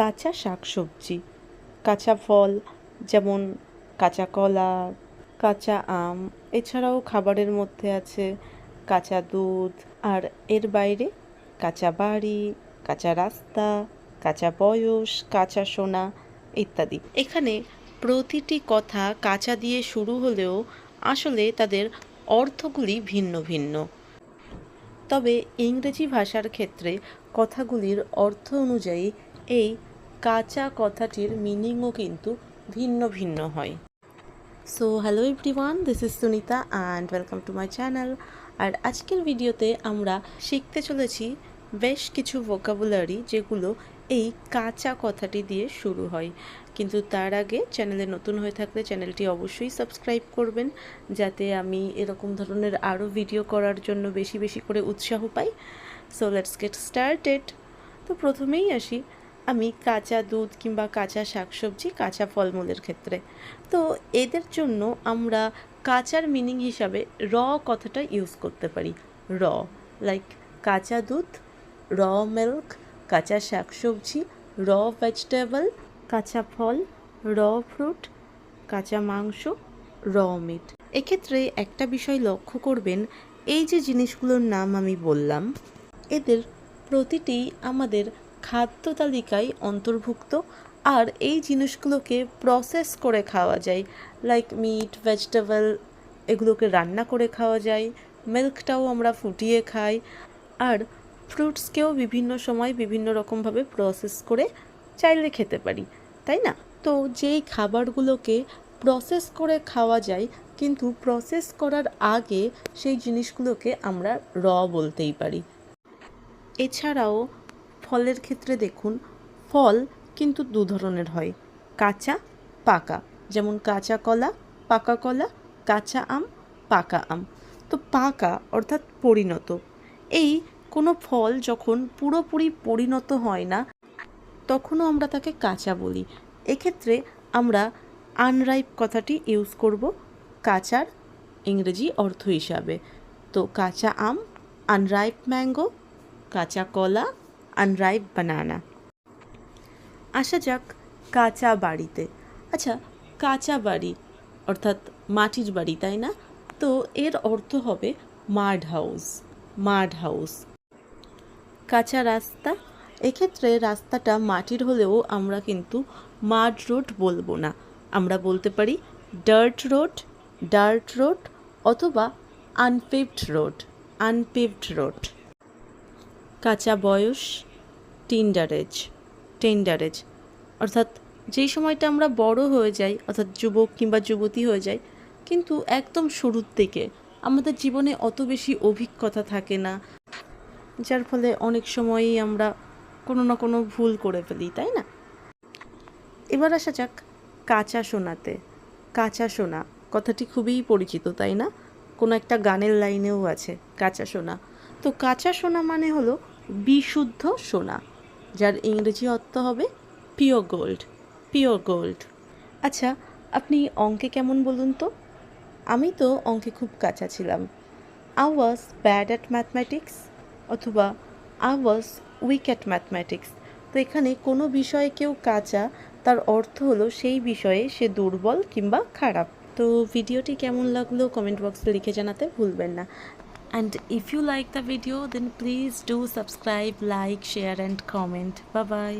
কাঁচা শাকসবজি, কাঁচা ফল, যেমন কাঁচা কলা, কাঁচা আম, এছাড়াও খাবারের মধ্যে আছে কাঁচা দুধ, আর এর বাইরে কাঁচা বাড়ি, কাঁচা রাস্তা, কাঁচা বয়স, কাঁচা সোনা ইত্যাদি। এখানে প্রতিটি কথা কাঁচা দিয়ে শুরু হলেও আসলে তাদের অর্থগুলি ভিন্ন ভিন্ন। তবে ইংরেজি ভাষার ক্ষেত্রে কথাগুলির অর্থ অনুযায়ী এই কাঁচা কথাটির মিনিংও কিন্তু ভিন্ন ভিন্ন হয়। So hello everyone this is Sunita and welcome to my channel আর আজকের ভিডিওতে আমরা শিখতে চলেছি বেশ কিছু ভোকাবুলারি যেগুলো এই কাঁচা কথাটি দিয়ে শুরু হয়। কিন্তু তার আগে চ্যানেলে নতুন হয়ে থাকলে চ্যানেলটি অবশ্যই সাবস্ক্রাইব করবেন, যাতে আমি এরকম ধরনের আরও ভিডিও করার জন্য বেশি বেশি করে উৎসাহ পাই। সো লেটস গেট স্টার্টেড তো প্রথমেই আসি আমি কাঁচা দুধ কিংবা কাঁচা শাকসবজি, কাঁচা ফলমূলের ক্ষেত্রে। তো এদের জন্য আমরা কাঁচার মিনিং হিসাবে র কথাটা ইউজ করতে পারি। র লাইক কাঁচা দুধ, র মিল্ক কাঁচা শাকসবজি, র ভেজিটেবল কাঁচা ফল, র ফ্রুট কাঁচা মাংস, র মিট এক্ষেত্রে একটা বিষয় লক্ষ্য করবেন, এই যে জিনিসগুলোর নাম আমি বললাম, এদের প্রতিটি আমাদের খাদ্য তালিকায় অন্তর্ভুক্ত, আর এই জিনিসগুলোকে প্রসেস করে খাওয়া যায়। লাইক মিট ভেজিটেবল এগুলোকে রান্না করে খাওয়া যায়। মিল্কটাও আমরা ফুটিয়ে খাই। আর ফ্রুটসকেও বিভিন্ন সময় বিভিন্ন রকমভাবে প্রসেস করে চাইলে খেতে পারি, তাই না? তো যেই খাবারগুলোকে প্রসেস করে খাওয়া যায়, কিন্তু প্রসেস করার আগে সেই জিনিসগুলোকে আমরা র বলতেই পারি। এছাড়াও ফলের ক্ষেত্রে দেখুন, ফল কিন্তু দু ধরনের হয়। কাঁচা, পাকা। যেমন কাঁচা কলা, পাকা কলা, কাঁচা আম, পাকা আম। তো পাকা অর্থাৎ পরিণত। এই কোনো ফল যখন পুরোপুরি পরিণত হয় না, তখনও আমরা তাকে কাঁচা বলি। এক্ষেত্রে আমরা আনরাইপ কথাটি ইউজ করব, কাঁচার ইংরেজি অর্থ হিসাবে। তো কাঁচা আম, আনরাইপ ম্যাঙ্গো, কাঁচা কলা আনরাইপ বানানা আসা যাক কাঁচা বাড়িতে। আচ্ছা কাঁচা বাড়ি, অর্থাৎ মাটির বাড়ি, তাই না? তো এর অর্থ হবে মাড হাউস মাড হাউস। কাঁচা রাস্তা? এক্ষেত্রে রাস্তাটা মাটির হলেও আমরা কিন্তু মাড রোড বলব না। আমরা বলতে পারি ডার্ট রোড ডার্ট রোড অথবা আনপেভড রোড আনপেভড রোড। কাঁচা বয়স টিন্ডারেজ টেন্ডারেজ অর্থাৎ যেই সময়টা আমরা বড় হয়ে যাই, অর্থাৎ যুবক কিংবা যুবতী হয়ে যাই, কিন্তু একদম শুরুর দিকে আমাদের জীবনে অত বেশি অভিজ্ঞতা থাকে না, যার ফলে অনেক সময়ই আমরা কোনো না কোনো ভুল করে ফেলি, তাই না? এবার আসা যাক কাঁচা সোনাতে। কাঁচা সোনা, কথাটি খুবই পরিচিত, তাই না? কোনো একটা গানের লাইনেও আছে কাঁচা সোনা। তো কাঁচা সোনা মানে হলো বিশুদ্ধ সোনা, যার ইংরেজি অর্থ হবে পিওর গোল্ড পিওর গোল্ড আচ্ছা আপনি অঙ্কে কেমন বলুন তো? আমি তো অঙ্কে খুব কাঁচা ছিলাম। I was bad at mathematics অথবা I was weak at mathematics তো এখানে কোনো বিষয়ে কেউ কাঁচা, তার অর্থ হলো সেই বিষয়ে সে দুর্বল কিংবা খারাপ। তো ভিডিওটি কেমন লাগল কমেন্ট বক্সে লিখে জানাতে ভুলবেন না। And if you like the video, then please do subscribe, like, share, and comment. Bye bye.